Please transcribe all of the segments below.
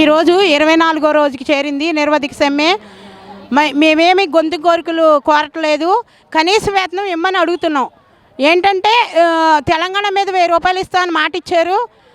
ఈరోజు ఇరవై నాలుగో రోజుకి చేరింది నిర్వధిక సమ్మె. మేమేమి గొంతు కోరికలు కోరట్లేదు. కనీస వేతనం ఇమ్మని అడుగుతున్నాం. ఏంటంటే తెలంగాణ మీద వెయ్యి రూపాయలు ఇస్తామని మాట ఇచ్చారు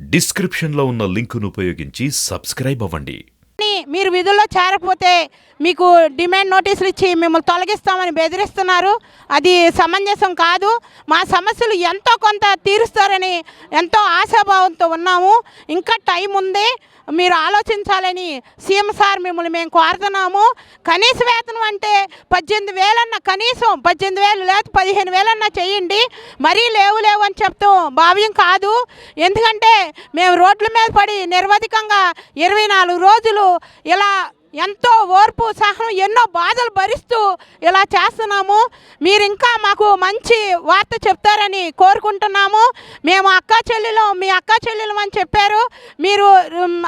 డిస్క్రిప్షన్లో ఉన్న లింకును ఉపయోగించి సబ్స్క్రైబ్ అవ్వండి. మీరు విధుల్లో చేరకపోతే మీకు డిమాండ్ నోటీసులు ఇచ్చి మిమ్మల్ని తొలగిస్తామని బెదిరిస్తున్నారు. అది సమంజసం కాదు. మా సమస్యలు ఎంతో కొంత తీరుస్తారని ఎంతో ఆశాభావంతో ఉన్నాము. ఇంకా టైం ఉంది. మీరు ఆలోచించాలని సీఎం సార్ మిమ్మల్ని మేము కోరుతున్నాము. కనీస వేతనం అంటే పద్దెనిమిది వేలన్న కనీసం పద్దెనిమిది వేలు లేదా పదిహేను వేలన్నా చేయండి. మరీ లేవు లేవు అని చెప్తూ భావ్యం కాదు. ఎందుకంటే మేము రోడ్ల మీద పడి నిర్వధికంగా ఇరవై నాలుగు రోజులు ఇలా ఎంతో ఓర్పు సహనం ఎన్నో బాధలు భరిస్తూ ఇలా చేస్తున్నాము. మీరు ఇంకా మాకు మంచి వార్త చెప్తారని కోరుకుంటున్నాము. మేము అక్క చెల్లెలు మీ అక్క చెల్లెలు అని చెప్పారు. మీరు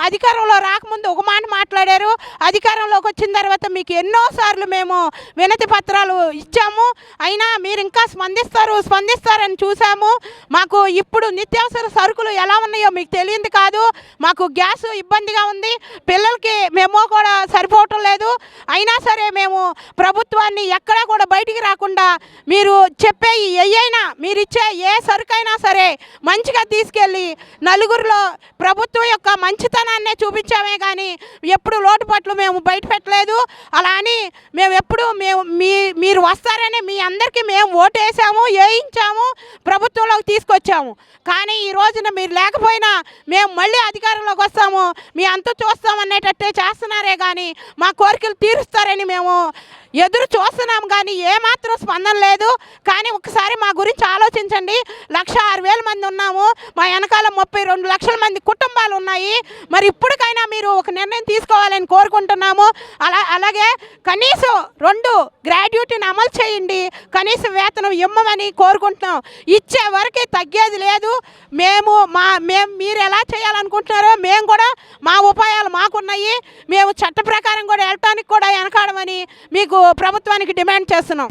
అధికారంలో రాకముందు ఒక మాట మాట్లాడారు. అధికారంలోకి వచ్చిన తర్వాత మీకు ఎన్నోసార్లు మేము వినతి పత్రాలు ఇచ్చాము. అయినా మీరు ఇంకా స్పందిస్తారు స్పందిస్తారని చూసాము మాకు ఇప్పుడు నిత్యావసర సరుకులు ఎలా ఉన్నాయో మీకు తెలియదు కాదు. మాకు గ్యాస్ ఇబ్బందిగా ఉంది. పిల్లలకి మేము కూడా సరిపోవటం లేదు. అయినా సరే మేము ప్రభుత్వాన్ని ఎక్కడా కూడా బయటికి రాకుండా మీరు చెప్పే ఏయైనా మీరు ఇచ్చే ఏ సరుకైనా సరే మంచిగా తీసుకెళ్ళి నలుగురిలో ప్రభుత్వం యొక్క మంచితనాన్నే చూపించామే కానీ ఎప్పుడు లోటుపాట్లు మేము బయట పెట్టలేదు. అలా అని మేము ఎప్పుడు మేము మీ మీరు వస్తారని మీ అందరికీ మేము ఓటేసాము వేయించాము ప్రభుత్వంలోకి తీసుకొచ్చాము. కానీ ఈ రోజున మీరు లేకపోయినా మేము మళ్ళీ అధికారంలోకి వస్తాము మీ అంత చూస్తామనేటట్టే చేస్తున్నారే కానీ మా కోరికలు తీరుస్తారని మేము ఎదురు చూస్తున్నాం కానీ ఏమాత్రం స్పందన లేదు. కానీ ఒకసారి మా గురించి ఆలోచించండి. లక్ష ఆరు వేల మంది ఉన్నాము. మా వెనకాల ముప్పై రెండు లక్షల మంది కుటుంబాలు ఉన్నాయి. మరి ఇప్పటికైనా మీరు ఒక నిర్ణయం తీసుకోవాలని కోరుకుంటున్నాము. అలా అలాగే కనీసం రెండు గ్రాడ్యుయేటీని అమలు చేయండి. కనీస వేతనం ఇమ్మమని కోరుకుంటున్నాం. ఇచ్చే వరకే తగ్గేది లేదు. మేము మా మేము మీరు ఎలా చేయాలనుకుంటున్నారో మేము కూడా మా ఉపాయాలు మాకున్నాయి. మేము చట్ట ప్రకారం కూడా వెళ్ళటానికి కూడా వెనకాడమని మీకు ప్రభుత్వానికి డిమాండ్ చేస్తున్నాం.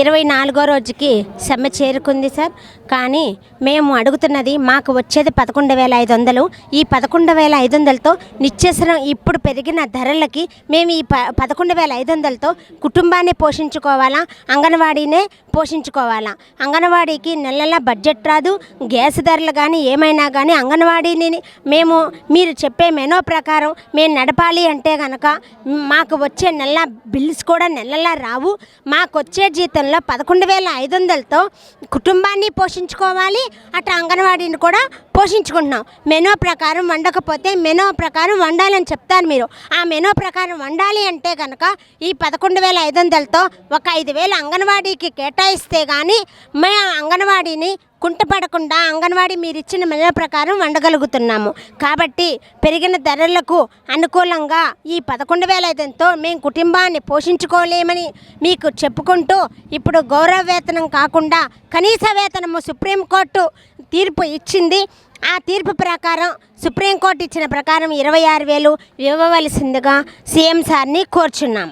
ఇరవై నాలుగో రోజుకి సమ్మె చేరుకుంది సార్. కానీ మేము అడుగుతున్నది మాకు వచ్చేది పదకొండు వేల ఐదు వందలు. ఈ పదకొండు వేల ఐదు వందలతో నిత్యసరం ఇప్పుడు పెరిగిన ధరలకి మేము ఈ ప పదకొండు వేల ఐదు వందలతో కుటుంబాన్ని పోషించుకోవాలా అంగన్వాడీనే పోషించుకోవాలా? అంగన్వాడీకి నెలల బడ్జెట్ రాదు గ్యాస్ ధరలు కానీ ఏమైనా కానీ అంగన్వాడీని మేము మీరు చెప్పే మెనో ప్రకారం మేము నడపాలి అంటే కనుక మాకు వచ్చే నెల బిల్స్ కూడా నెలలా రావు. మాకు వచ్చే జీతంలో పదకొండు వేల ఐదు వందలతో కుటుంబాన్ని పోషించుకోవాలి. అటు అంగన్వాడీని కూడా పోషించుకుంటున్నాం. మెనో ప్రకారం వండకపోతే మెనో ప్రకారం వండాలని చెప్తారు మీరు. ఆ మెనో ప్రకారం వండాలి అంటే కనుక ఈ పదకొండు వేల ఐదు వందలతో ఒక ఐదు వేలు అంగన్వాడీకి కేటాయిస్తే కానీ మా అంగన్వాడీని కుంటపడకుండా అంగన్వాడీ మీరు ఇచ్చిన మెనూ ప్రకారం వండగలుగుతున్నాము. కాబట్టి పెరిగిన ధరలకు అనుకూలంగా ఈ పదకొండు వేల ఐదుతో మేము కుటుంబాన్ని పోషించుకోలేమని మీకు చెప్పుకుంటూ ఇప్పుడు గౌరవ వేతనం కాకుండా కనీస వేతనము సుప్రీంకోర్టు తీర్పు ఇచ్చింది. ఆ తీర్పు ప్రకారం సుప్రీంకోర్టు ఇచ్చిన ప్రకారం ఇరవై ఆరు వేలు ఇవ్వవలసిందిగా సీఎం సార్ని కోరుచున్నాం.